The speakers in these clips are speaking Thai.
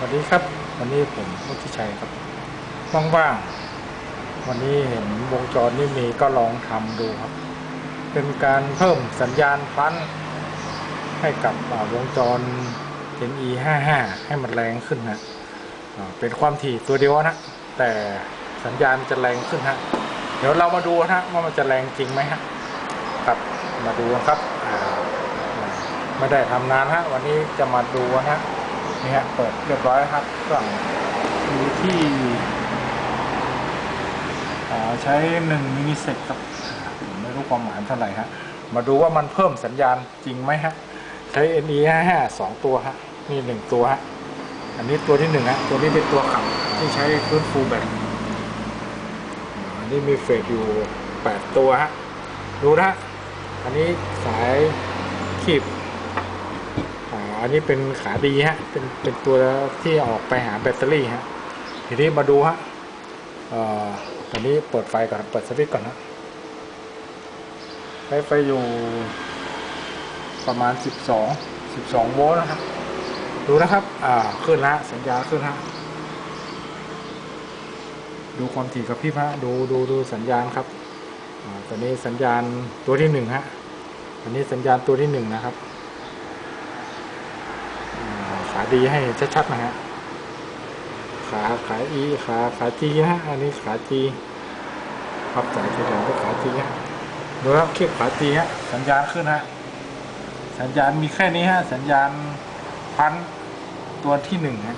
สวัสดีครับ วันนี้ผมพุทธิชัยครับว่างๆวันนี้เห็นวงจรนี่มีก็ลองทำดูครับ เป็นการเพิ่มสัญญาณพันให้กับอ่าวงจร NE 55 ให้มันแรงขึ้นนะเป็นความถี่ตัวเดียวนะ แต่สัญญาณจะแรงขึ้นฮะเดี๋ยวเรามาดูนะว่ามันจะแรงจริงไหมฮะครับมาดูครับ ไม่ได้ทำนานฮะวันนี้จะมาดูนะฮะ นี่ฮะเปิดเรียบร้อยครับเครื่องอยู่ที่ใช้หนึ่งมิลลิเซกครับไม่รู้ความหมายเท่าไหร่ฮะมาดูว่ามันเพิ่มสัญญาณจริงไหมฮะใช้ NE 5 5สองตัวฮะนี่หนึ่งตัวฮะอันนี้ตัวที่หนึ่งฮะตัวนี้เป็นตัวขับที่ใช้ฟื้นฟูแบตอันนี้มีเฟสอยู่แปดตัวฮะดูนะฮะอันนี้สายขีบ อันนี้เป็นขาดีฮะ เป็นเป็นตัวที่ออกไปหาแบตเตอรี่ฮะ ทีนี้มาดูฮะอ่อตอนนี้เปิดไฟก่อน เปิดสวิตช์ก่อนนะใช้ไฟอยู่ประมาณ 12 12 โวลต์นะครับ ดูนะครับ อ่า ขึ้นละสัญญาณขึ้นฮะ ดูความถี่กับพี่พระดูดูดูสัญญาณครับ อ่า ตอนนี้สัญญาณตัวที่หนึ่งฮะ อันนี้สัญญาณตัวที่หนึ่งนะครับ ขาดีให้ชัดๆนะฮะขาขาอีขาขาจีนะฮะอันนี้ขาจีพับสายที่หลังก็ขาจีฮะดูครับคลิปขาจีฮะสัญญาณขึ้นฮะสัญญาณมีแค่นี้ฮะสัญญาณพันตัวที่หนึ่งฮะ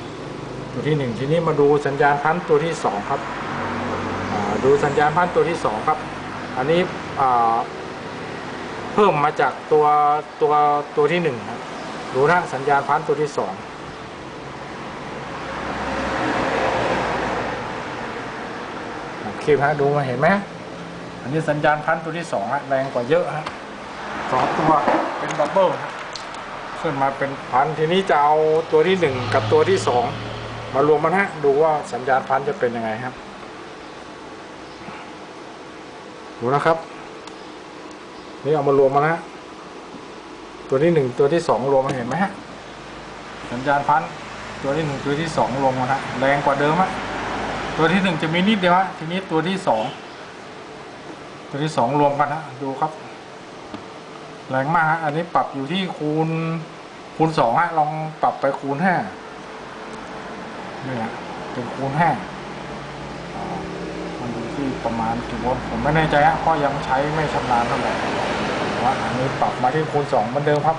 ตัวที่หนึ่งทีนี้มาดูสัญญาณพันตัวที่สองครับดูสัญญาณพันตัวที่สองครับ อันนี้เพิ่มมาจากตัวตัวตัวที่หนึ่งครับดูนะสัญญาณพันตัวที่สอง คลิปฮะดูมาเห็นไหมอันนี้สัญญาณพันตัวที่สองฮะแรงกว่าเยอะฮะสองตัวเป็นดับเบิลฮะขึ้นมาเป็นพันทีนี้จะเอาตัวที่หนึ่งกับตัวที่สองมารวมมันฮะดูว่าสัญญาณพันจะเป็นยังไงครับ ดูนะครับ นี่เอามารวมมานะฮะตัวที่หนึ่งตัวที่สองรวมมาเห็นไหมฮะสัญญาณพันตัวที่หนึ่งตัวที่สองรวมมาฮะแรงกว่าเดิมฮะ ตัวที่หนึ่งจะมีนิดเดียวฮะทีนี้ตัวที่สองตัวที่สองรวมกันฮะดูครับ แรงมากฮะอันนี้ปรับอยู่ที่คูณคูณสองฮะลองปรับไปคูณห้านี่ฮะเป็นคูณห้ามันอยู่ที่ประมาณกี่โวลต์ผมไม่แน่ใจฮะเพราะยังใช้ไม่ชำนาญเท่าไหร่ว่าอันนี้ปรับมาที่คูณสองเหมือนเดิมครับ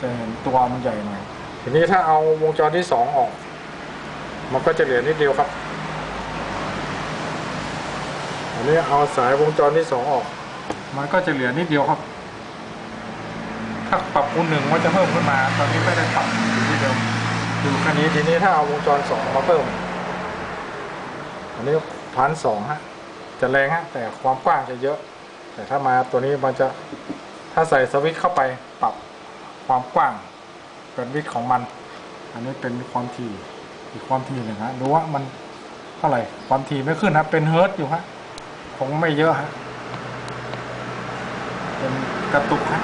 จะเห็นตัวมันใหญ่หน่อยทีนี้ถ้าเอาวงจรที่สองออก มันก็จะเหลือนิดเดียวครับ อันนี้เอาสายวงจรที่สองออก มันก็จะเหลือนิดเดียวครับ ถ้าปรับคูณหนึ่งมันจะเพิ่มขึ้นมา ตอนนี้ไม่ได้ปรับอยู่ที่เดิมอยู่แค่นี้ทีนี้ถ้าเอาวงจรสองมาเพิ่ม อันนี้พันสองฮะ จะแรงฮะ แต่ความกว้างจะเยอะ แต่ถ้ามาตัวนี้มันจะถ้าใส่สวิตช์เข้าไปปรับความกว้างเป็นวิดของมัน อันนี้เป็นความถี่ อีกความถี่หนึ่งฮะดูว่ามันเท่าไหร่ความถี่ไม่ขึ้นครับเป็นเฮิร์ตอยู่ฮะคงไม่เยอะฮะเป็นกระตุกฮะ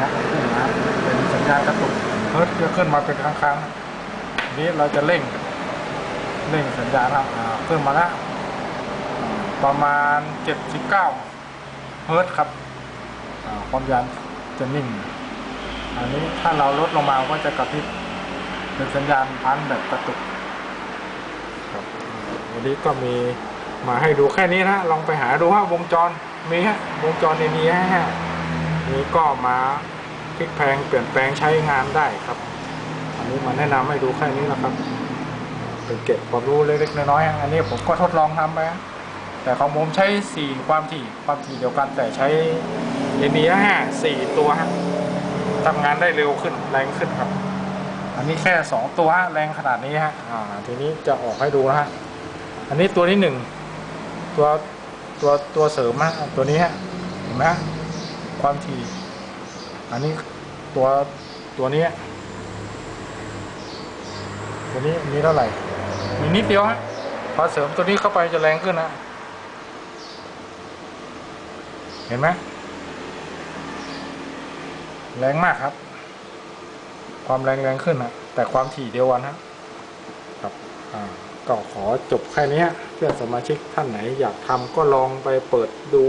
นะขึ้นนะเป็นสัญญาณกระตุกเฮิร์ตจะขึ้นมาเป็นครั้งๆนี้เราจะเร่งเร่งสัญญาณครับขึ้นมาแล้วประมาณ 79 เฮิร์ตครับความยานจะนิ่ง อันนี้ถ้าเราลดลงมาก็จะกระพริบ เป็นสัญญาณพันแบบกระตุกครับวันนี้ก็มีมาให้ดูแค่นี้นะลองไปหาดูว่าวงจรมีฮะวงจรในนี้ฮะนี้ก็มาพลิกแพลงเปลี่ยนแปลงใช้งานได้ครับ อันนี้มาแนะนำให้ดูแค่นี้นะครับเป็นเก็บความรู้เล็กๆน้อยๆอันนี้ผมก็ทดลองทำไปแต่ของผมใช้ 4 ความถี่ความถี่เดียวกันแต่ใช้เอเนียห้าสี่ตัวฮะทำงานได้เร็วขึ้นแรงขึ้นครับ อันนี้แค่ 2 ตัวฮะแรงขนาดนี้ฮะอ่าทีนี้จะออกให้ดูนะฮะอันนี้ตัวที่หนึ่งตัวตัวตัวเสริมฮะตัวนี้ฮะเห็นไหมความถี่อันนี้ตัวตัวนี้ตัวนี้มีเท่าไหร่มีนิดเดียวฮะพอเสริมตัวนี้เข้าไปจะแรงขึ้นนะเห็นไหมแรงมากครับ ความแรงแรงขึ้นนะแต่ความถี่เดียวกันฮะครับก็ขอจบแค่นี้เพื่อนสมาชิกท่านไหนอยากทำก็ลองไปเปิดดู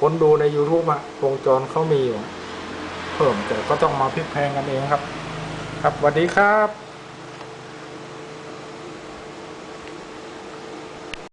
ค้นดูใน YouTube อะวงจรเขามีอยู่ เพิ่มแต่ก็ต้องมาพลิกแพงกันเองครับ ครับสวัสดีครับ